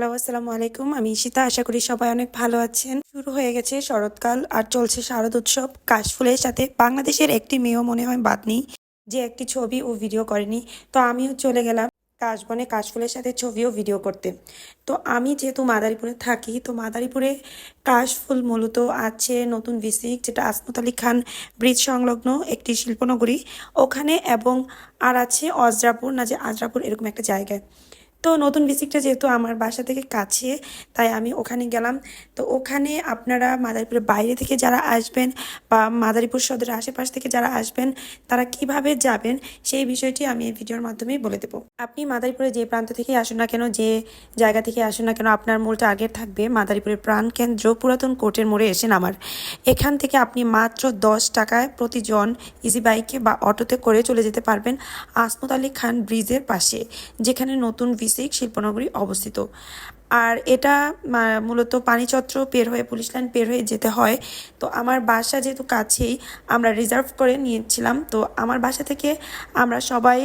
Hello, আসসালামু আলাইকুম। আমি ঈশিতা, আশা করি সবাই অনেক ভালো আছেন। শুরু হয়ে গেছে শরৎকাল আর চলছে শারদ উৎসব। কাশফুলের সাথে বাংলাদেশের একটি মেয়েও মনে হয় বাদ নেই যে একটি ছবি ও ভিডিও করেনি। তো আমিও চলে গেলাম কাশবনে কাশফুলের সাথে ছবিও ভিডিও করতে। তো আমি যেহেতু মাদারীপুরে থাকি, তো মাদারীপুরে কাশফুল মূলত আছে নতুন ভিসিক, যেটা আসমত আলী খান ব্রিজ সংলগ্ন একটি শিল্পনগরী। ওখানে এবং আর আছে অজরাপুর, না যে আজরাপুর, এরকম একটা জায়গায়। তো নতুন ভিসিটটা যেহেতু আমার বাসা থেকে কাছে, তাই আমি ওখানে গেলাম। তো ওখানে আপনারা মাদারীপুরের বাইরে থেকে যারা আসবেন বা মাদারীপুর সদরের আশেপাশ থেকে যারা আসবেন, তারা কীভাবে যাবেন সেই বিষয়টি আমি এই ভিডিওর মাধ্যমে বলে দেবো। আপনি মাদারীপুরে যে প্রান্ত থেকে আসুন না কেন, যে জায়গা থেকে আসুন না কেন, আপনার মূল টার্গেট থাকবে মাদারীপুরের প্রাণকেন্দ্র পুরাতন কোর্টের মোড়ে এসে নামার। এখান থেকে আপনি মাত্র দশ টাকায় প্রতিজন ইজি বাইকে বা অটোতে করে চলে যেতে পারবেন। আসমত আলী খান ব্রিজের পাশে, যেখানে নতুন ভিসিক শিল্পনগরী অবস্থিত। আর এটা মূলত পানিচত্র পের হয়ে পুলিশ লাইন পের হয়ে যেতে হয়। তো আমার বাসা যেহেতু কাছেই, আমরা রিজার্ভ করে নিয়েছিলাম। তো আমার বাসা থেকে আমরা সবাই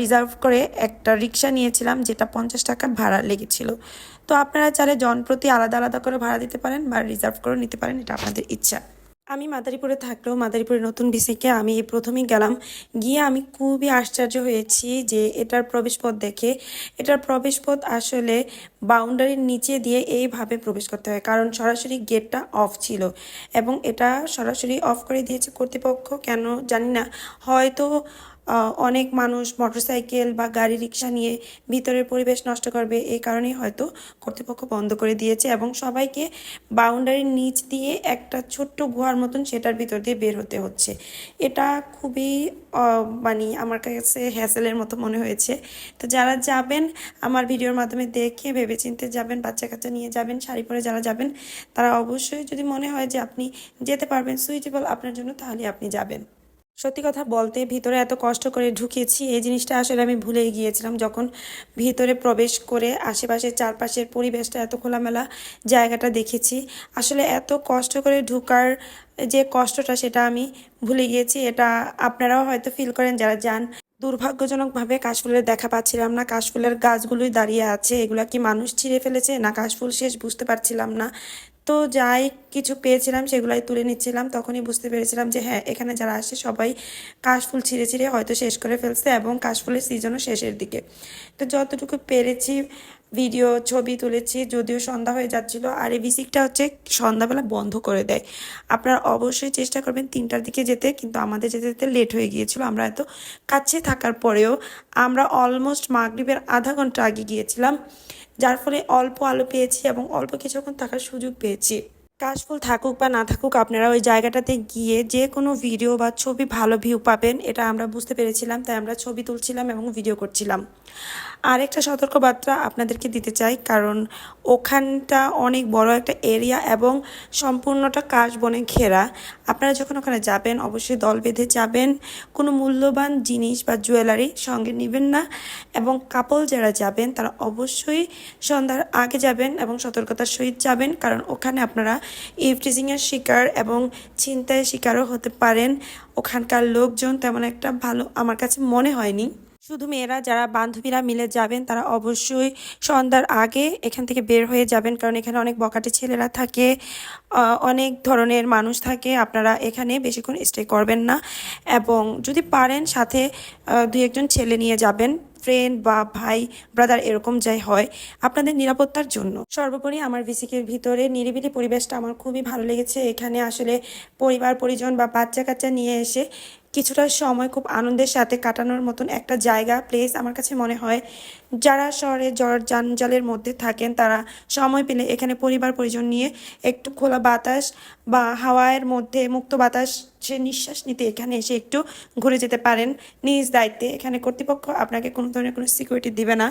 রিজার্ভ করে একটা রিক্সা নিয়েছিলাম, যেটা পঞ্চাশ টাকা ভাড়া লেগেছিল। তো আপনারা চাইলে জনপ্রতি আলাদা আলাদা করে ভাড়া দিতে পারেন বা রিজার্ভ করে নিতে পারেন, এটা আপনাদের ইচ্ছা। আমি মাদারীপুরে থাকলেও মাদারীপুরে নতুন বিসিকে আমি প্রথমেই গেলাম। গিয়ে আমি খুবই আশ্চর্য হয়েছি যে এটার প্রবেশপথ দেখে। এটার প্রবেশপথ আসলে বাউন্ডারির নিচে দিয়ে এইভাবে প্রবেশ করতে হয়, কারণ সরাসরি গেটটা অফ ছিল। এবং এটা সরাসরি অফ করে দিয়েছে কর্তৃপক্ষ, কেন জানি না। হয়তো অনেক মানুষ মোটরসাইকেল বা গাড়ি রিক্সা নিয়ে ভিতরের পরিবেশ নষ্ট করবে এই কারণেই হয়তো কর্তৃপক্ষ বন্ধ করে দিয়েছে এবং সবাইকে বাউন্ডারির নিচ দিয়ে একটা ছোট্ট গুহার মতন সেটার ভিতর দিয়ে বের হতে হচ্ছে। এটা খুবই মানে আমার কাছে হ্যাসেলের মতো মনে হয়েছে। তো যারা যাবেন আমার ভিডিওর মাধ্যমে দেখে ভেবেচিন্তে যাবেন বাচ্চা কাচ্চা নিয়ে যাবেন, শাড়ি পরে যারা যাবেন, তারা অবশ্যই যদি মনে হয় যে আপনি যেতে পারবেন সুইটেবল আপনার জন্য, তাহলে আপনি যাবেন। সত্যি কথা বলতে ভিতরে এত কষ্ট করে ঢুকেছি এই জিনিসটা আসলে আমি ভুলেই গিয়েছিলাম। যখন ভিতরে প্রবেশ করে আশেপাশের চারপাশের পরিবেশটা এত খোলামেলা জায়গাটা দেখেছি, আসলে এত কষ্ট করে ঢুকার যে কষ্টটা সেটা আমি ভুলে গিয়েছি, এটা আপনারাও হয়তো ফিল করেন যারা যান। দুর্ভাগ্যজনকভাবে কাশফুলের দেখা পাচ্ছিলাম না, কাশফুলের গাছগুলোই দাঁড়িয়ে আছে, এগুলা কি মানুষ ছিঁড়ে ফেলেছে? না, কাশফুল শেষ বুঝতে পারছিলাম না। তো যাই কিছু পেয়েছিলাম সেগুলাই তুলে নিচ্ছিলাম, তখনই বুঝতে পেরেছিলাম যে হ্যাঁ এখানে যারা আসে সবাই কাশফুল ছিঁড়ে ছিঁড়ে হয়তো শেষ করে ফেলছে এবং কাশফুলের সিজনও শেষের দিকে। তো যতটুকু পেরেছি ভিডিও ছবি তুলেছি, যদিও সন্ধ্যা হয়ে যাচ্ছিল, আর এই ভিসিকটা হচ্ছে সন্ধ্যাবেলা বন্ধ করে দেয়। আপনারা অবশ্যই চেষ্টা করবেন তিনটার দিকে যেতে, কিন্তু আমাদের যেতে যেতে লেট হয়ে গিয়েছিল। আমরা এত কাছে থাকার পরেও আমরা অলমোস্ট মাগরীবের আধা ঘণ্টা আগে গিয়েছিলাম, যার ফলে অল্প আলো পেয়েছি এবং অল্প কিছুক্ষণ থাকার সুযোগ পেয়েছি। কাশফুল থাকুক বা না থাকুক, আপনারা ওই জায়গাটাতে গিয়ে যে কোনো ভিডিও বা ছবি ভালো ভিউ পাবেন, এটা আমরা বুঝতে পেরেছিলাম, তাই আমরা ছবি তুলছিলাম এবং ভিডিও করছিলাম। আরেকটা সতর্কবার্তা আপনাদেরকে দিতে চাই, কারণ ওখানটা অনেক বড় একটা এরিয়া এবং সম্পূর্ণটা কাশবনে ঘেরা। আপনারা যখন ওখানে যাবেন, অবশ্যই দল বেঁধে যাবেন, কোনো মূল্যবান জিনিস বা জুয়েলারি সঙ্গে নেবেন না এবং কাপল যারা যাবেন, তারা অবশ্যই সন্ধ্যার আগে যাবেন এবং সতর্কতার সহিত যাবেন, কারণ ওখানে আপনারা ইভটিজিংয়ের শিকার এবং ছিনতাইয়ের শিকারও হতে পারেন। ওখানকার লোকজন তেমন একটা ভালো, আমার কাছে মনে হয়নি। শুধু মেয়েরা, যারা বান্ধবীরা মিলে যাবেন, তারা অবশ্যই সন্ধ্যার আগে এখান থেকে বের হয়ে যাবেন। কারণ এখানে অনেক বকাটে ছেলেরা থাকে অনেক ধরনের মানুষ থাকে। আপনারা এখানে বেশিক্ষণ স্টে করবেন না। এবং যদি পারেন সাথে দুই একজন ছেলে নিয়ে যাবেন। ফ্রেন্ড বা ভাই ব্রাদার এরকম যাই হয় আপনাদের নিরাপত্তার জন্য। সর্বোপরি আমার ভিসিকের ভিতরে নিরিবিলি পরিবেশটা আমার খুবই ভালো লেগেছে। এখানে আসলে পরিবার, পরিজন বা বাচ্চা কাচ্চা নিয়ে এসে কিছুটা সময় খুব আনন্দের সাথে কাটানোর মতন একটা জায়গা প্লেস আমার কাছে মনে হয়। যারা শহরে জ্বর জঞ্জালের মধ্যে থাকেন, তারা সময় পেলে এখানে পরিবার পরিজন নিয়ে একটু খোলা বাতাস বা হাওয়ার মধ্যে মুক্ত বাতাস সে নিঃশ্বাস নিতে এখানে এসে একটু ঘুরে যেতে পারেন। নিজ দায়িত্বে এখানে কর্তৃপক্ষ আপনাকে কোনো ধরনের কোনো সিকিউরিটি দিবে না।